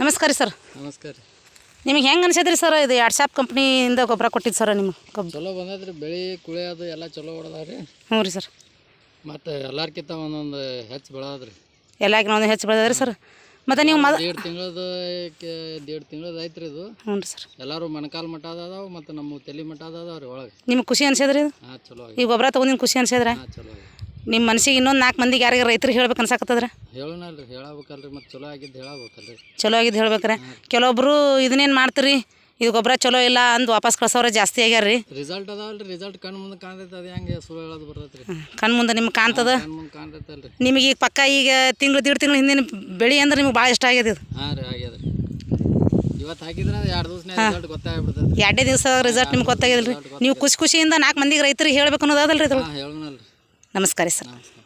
ನಮಸ್ಕಾರ ಸರ್. ನಮಸ್ಕಾರ ರೀ. ನಿಮಗೆ ಹೆಂಗೆ ಅನ್ಸೈತ್ರಿ ಸರ್ ಇದು ಶಾಪ್ ಕಂಪ್ನಿಯಿಂದ ಗೊಬ್ಬರ ಕೊಟ್ಟಿದ್ದು ಸರ್ ನಿಮ್ಮ ಚಲೋ ಬಂದದ್ರಿ ಬೆಳೆ ಕುಳೆ ಅದು ಎಲ್ಲ ಚಲೋ ಹೊಡೆದಾವ್ರಿ ಹ್ಞೂ ರೀ ಸರ್. ಮತ್ತು ಎಲ್ಲರ್ಕಿಂತ ಒಂದೊಂದು ಹೆಚ್ಚು ಬೆಳೆದ್ರಿ ಎಲ್ಲಾಗಿನ ಒಂದು ಹೆಚ್ಚು ಬೆಳೆದ್ರಿ ಸರ್. ಮತ್ತು ನೀವು ಮದ ದೇಡ್ ತಿಂಗಳದ ದೇಡ್ ತಿಂಗಳದ ಐತ್ರಿ ಇದು. ಹ್ಞೂ ರೀ ಸರ್. ಎಲ್ಲರೂ ಮೊಣಕಾಲು ಮಠ ಅದಾವ ಮತ್ತು ನಮ್ಮ ತಲೆ ಮಠ ಅದಾವೆ ರೀ ಒಳಗೆ. ನಿಮ್ಗೆ ಖುಷಿ ಅನಿಸಿದ್ರಿ ಇದು? ಹಾಂ ಚಲೋ ಆಗಿ ಈ ಗೊಬ್ಬರ ತೊಗೊಂಡಿನ ಖುಷಿ ಅನಿಸಿದ್ರೆ ಹಾಂ ಚಲೋ ಆಗಿ ನಿಮ್ಮ ಮನಸ್ಸಿಗೆ ಇನ್ನೊಂದು ನಾಲ್ಕು ಮಂದಿಗೆ ಯಾರಿಗೆ ರೈತರಿಗೆ ಹೇಳ್ಬೇಕು ಅನ್ಸಾಕತ್ತದ್ರ? ಹೇಳೋಣಲ್ರಿ ಹೇಳಬೇಕಲ್ರಿ ಮತ್ತು ಚಲೋ ಆಗಿದ್ದು ಹೇಳಬೇಕಲ್ರಿ. ಚಲೋ ಆಗಿದ್ದು ಹೇಳ್ಬೇಕ್ರೆ. ಕೆಲವೊಬ್ರು ಇದನ್ನೇನು ಮಾಡ್ತೀರಿ? ಇದು ಗೊಬ್ಬರ ಚಲೋ ಇಲ್ಲ ಅಂದು ವಾಪಸ್ ಕಳ್ಸೋರೆ ಜಾಸ್ತಿ ಆಗ್ಯಾರ ರೀ ರಿಸಲ್ಟ್ ಅದಾವಲ್ರಿ ರಿಸಲ್ಟ್ ಕಣ್ಣು ಮುಂದೆ ಕಾಣ್ತೈತೆ ಅದು ಹೆಂಗೆ ಸುಳ್ಳು ಹೇಳೋದು ಬರ್ತೈತೆ ರೀ ಮುಂದೆ ನಿಮ್ಗೆ ಕಾಣ್ತದ? ಕಣ್ಣು ಮುಂದೆ ಕಾಣ್ತೈತಲ್ರಿ. ನಿಮಗೆ ಈಗ ಪಕ್ಕ ಈಗ ತಿಂಗಳು ದೀಡ್ ತಿಂಗಳು ಹಿಂದಿನ ಬೆಳೆ ಅಂದ್ರೆ ನಿಮ್ಗೆ ಭಾಳ ಇಷ್ಟ ಆಗ್ಯದ ಇದು? ಹಾಂ ರೀ ಆಗ್ಯದ ಇವತ್ತು ಹಾಕಿದ್ರೆ ಎರಡು ದಿವಸ ರಿಸಲ್ಟ್ ಗೊತ್ತಾಗ್ಬಿಡ್ತೈತೆ ಎರಡೇ ದಿವಸ ರಿಸಲ್ಟ್ ನಿಮ್ಗೆ ಗೊತ್ತಾಗ್ಯದಲ್ಲ ರೀ. ನೀವು ಖುಷಿ ಖುಷಿಯಿಂದ ನಾಲ್ಕು ಮಂದಿಗೆ ರೈತರಿಗೆ ಹೇಳ್ಬೇಕು ಅನ್ನೋದಲ್ರಿ ಇದು ಹಾಂ ಹೇಳೋಣಲ್ರಿ ನಮಸ್ಕಾರ ರೀ ಸರ್ ನಮಸ್ಕಾರ